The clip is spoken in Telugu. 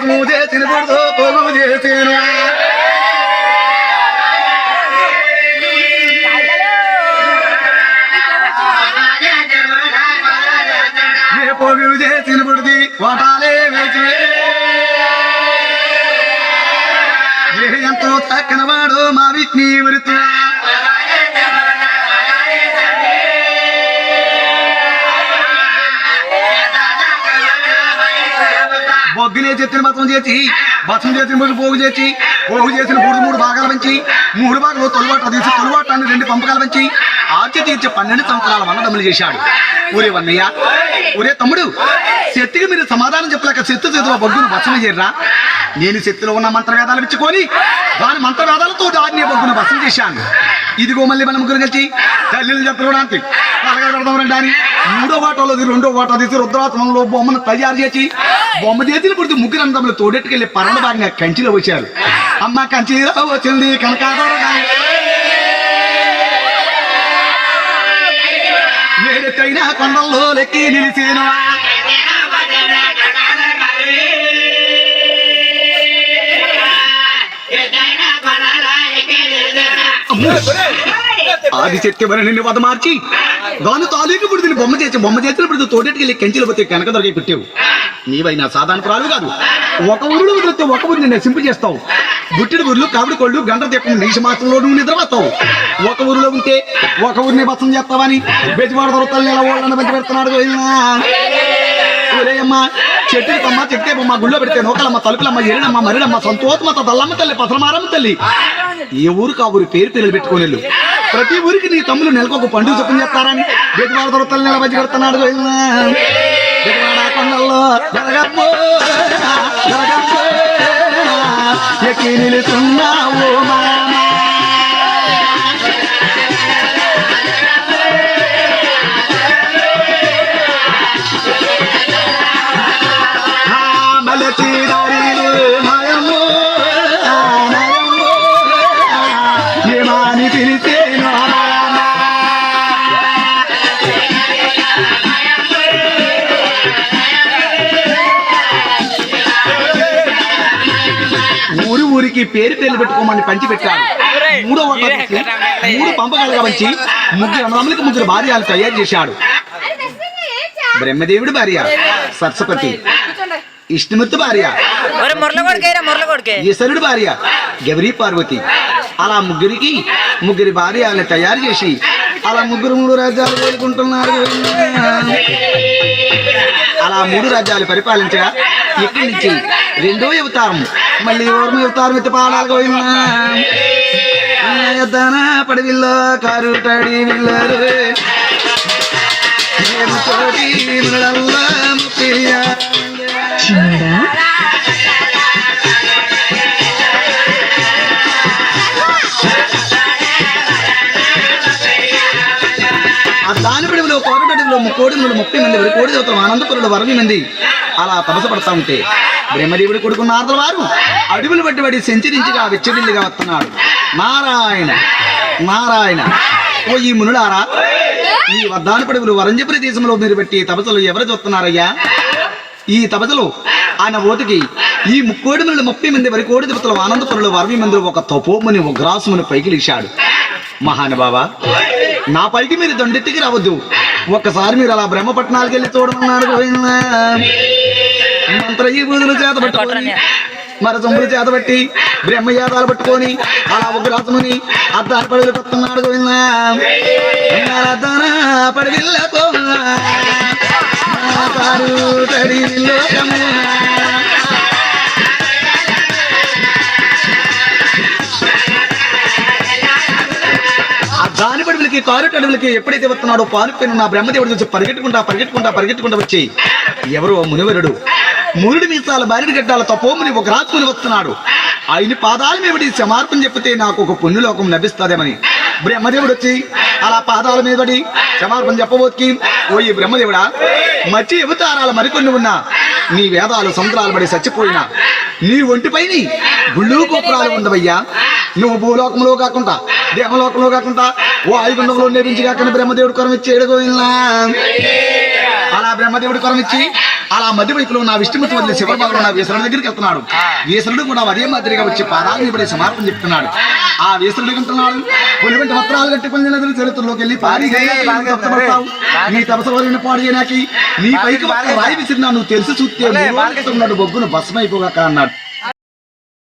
మోసము చేసిన పొడుతో పొగు చేసిన ఏ పొగు చేసిన పొడిది వాటాలే వేసి ఎంతో చక్కని వాడు మా విష్ణి వృత్తులా పొద్దునే చెత్తిన బతం చేసి బతం చేసిన బొగ్గు పోగు చేసి పోగు చేసిన మూడు మూడు భాగాలు పెంచి మూడు భాగాలు తొలబాటు తీసి తొలబాటాన్ని రెండు పంపకాలు పెంచి ఆర్చి తీర్చి పన్నెండు సంవత్సరాల వన్నదమ్ములు చేశాడు. ఊరే వన్నయ్య ఊరే తమ్ముడు శక్తికి మీరు సమాధానం చెప్పలేక శక్తి చేతుల బొగ్గును బసమ చేయరా? నేను శక్తిలో ఉన్న మంత్రవేదాలు ఇచ్చుకొని దాని మంత్రవేదాలతో దాన్ని బొగ్గును బసం చేశాను. ఇదిగో మళ్ళీ మన ముగ్గురు కలిసి తల్లిని చెప్పడానికి అని. మూడో వాటలో రెండో వాటా తీసి రుద్రాసనంలో బొమ్మను తయారు చేసి బొమ్మ చేతిని పుడితే ముగ్గురు అందములు తోడెట్టుకెళ్ళి పరణ భాగంగా కంచిలో వచ్చారు అమ్మ కంచిలో వచ్చింది కనకాదర ఏడెత్తైనా కొండల్లో లెక్కి నిలిచేను. ఆది చెట్టు నిన్ను వద మార్చి దాని తాలూకు పుడిదిని బొమ్మ చేసి బొమ్మ చేసిన పుడితే తోడెట్టుకెళ్ళి కంచిలో పోతే కనక దొరికి పెట్టావు నీవైనా సాధారణ ప్రాలు కాదు. ఒక ఊరిలో వదిలితే ఒక ఊరిని నశింపు చేస్తావు. బుట్టిడి ఊర్లు కావిడి కొళ్ళు గంట దీపం నీష మాత్రంలో నువ్వు నిద్రపోతావు. ఒక ఊరిలో ఉంటే ఒక ఊరిని బసం చేస్తావని బెజవాడ దొరతలు నెల ఓళ్ళని పెంచి పెడుతున్నాడు ఒరేయమ్మ చెట్టు అమ్మ చెట్టే బొమ్మ గుళ్ళో పెడితే నోకలమ్మ తలుపులమ్మ ఎరినమ్మ మరిడమ్మ సంతోషమ్మ దల్లమ్మ తల్లి పసరమారమ్మ తల్లి. ఏ ఊరికి ఆ ఊరి పేరు పిల్లలు పెట్టుకోలేదు ప్రతి ఊరికి నీ తమ్ముడు నెలకు ఒక పండుగ చొప్పున చెప్తారని బెజవాడ దొరతలు నెల బజ్జి కడుతున్నాడు బెజవాడ కొండల్లో జరగమ్మో, జరగమ్మో, ఎక్కి నిలుతున్నావు మామ. ఊరికి పేరు పేర్లు పెట్టుకోమని పంచి పెట్టాడు మూడో మూడు పంపకాలుగా పంచి ముగ్గురు అన్నదమ్ములకి ముగ్గురు భార్యలు తయారు చేశాడు. బ్రహ్మదేవుడి భార్య సరస్వతి విష్ణుమూర్తి భార్య ఈశ్వరుడు భార్య గౌరీ పార్వతి. అలా ముగ్గురికి ముగ్గురి భార్యలను తయారు చేసి అలా ముగ్గురు మూడు రాజ్యాలు వేలుకుంటున్నారు అలా మూడు రాజ్యాలు పరిపాలించగా ఇక్కడి నుంచి రెండో అవతారం మళ్ళీ ఓర్మ అవతారం ఎత్తి పాడాలి గోవిందా పడవిల్లో కారు విల్లరు. చిన్నడా ఆ దాని పిడుగులో కోరటడుగులో ముక్కోడి నుండి ముప్పై మంది కోడి దేవతలు ఆనందపురులు వరవి మంది. అలా తపస్సు పడతా ఉంటే బ్రహ్మదేవుడి కొడుకు నారదుల వారు అడవులు బట్టి పడి సెంచరించిగా వెచ్చడిల్లిగా వస్తున్నాడు. నారాయణ నారాయణ ఓ ఈ మునులారా ఈ వద్దాని పడుగులు వరంజపురి దేశంలో మీరు పెట్టి తపస్సులు ఎవరు చూస్తున్నారయ్యా? ఈ తపస్సులో ఆయన ఓటికి ఈ ముక్కోడి మంది ముప్పై మంది వరకు కోడి దేవతలు ఆనందపురులు వరవి మంది ఒక తపోముని ఒక పైకి లేచాడు మహానుభావ నా పైకి మీరు దొండెత్తికి రావద్దు. ఒక్కసారి మీరు అలా బ్రహ్మపట్నాలకు వెళ్ళి చూడమన్నారు మంత్ర ఈ బూదులు చేత పట్టుకొని మర చేత పట్టి బ్రహ్మయాదాలు పట్టుకొని అలా ఉగ్రాసముని అద్దాల అద్దాన పడివిల్లకో కారు తడి లోకము. దాని పడుగులకి కారు అడవులకి ఎప్పుడైతే వస్తున్నాడో పాలుపోయిన నా బ్రహ్మదేవుడు చూసి పరిగెట్టుకుంటా పరిగెట్టుకుంటా పరిగెట్టుకుంటా వచ్చి ఎవరో మునివరుడు మురుడి మీసాల బారిడి గడ్డాల తపోముని ఒక రాత్రుని వస్తున్నాడు. ఆయన పాదాల మీద క్షమార్పణ చెప్తే నాకు ఒక పుణ్యలోకం లభిస్తుందేమని. బ్రహ్మదేవుడు వచ్చి అలా పాదాల మీద పడి క్షమార్పణ చెప్పబోతుకి ఓ ఈ బ్రహ్మదేవుడా మచ్చి అవతారాలు మరికొన్ని ఉన్నా నీ వేదాలు సముద్రాలు పడి చచ్చిపోయినా నీ ఒంటిపైని గుళ్ళు గోపురాలు ఉండవయ్యా. నువ్వు భూలోకంలో కాకుండా దేవలోకంలో కాకుండా ఓ ఐగుండంలో నిర్మించి కాకుండా బ్రహ్మదేవుడు కొరం ఇచ్చి ఏడుగోయినా అలా బ్రహ్మదేవుడు కొరం ఇచ్చి అలా మధ్య వైపులో నా విష్ణుమూర్తి వదిలి శివబాబు నా వీసరుడి దగ్గరికి వెళ్తున్నాడు. వీసరుడు కూడా అదే మాదిరిగా వచ్చి పాదాలు ఇప్పుడే సమర్పణ చెప్తున్నాడు. ఆ. వీసరుడు అంటున్నాడు పొలివంటి వస్త్రాలు కట్టి పొందిన చరిత్రలోకి వెళ్ళి పారి నీ తపసవరిని పాడు చేయడానికి నీ పైకి రాయి విసిరినా నువ్వు తెలిసి చూస్తే బొగ్గును భస్మైపోగాక అన్నాడు.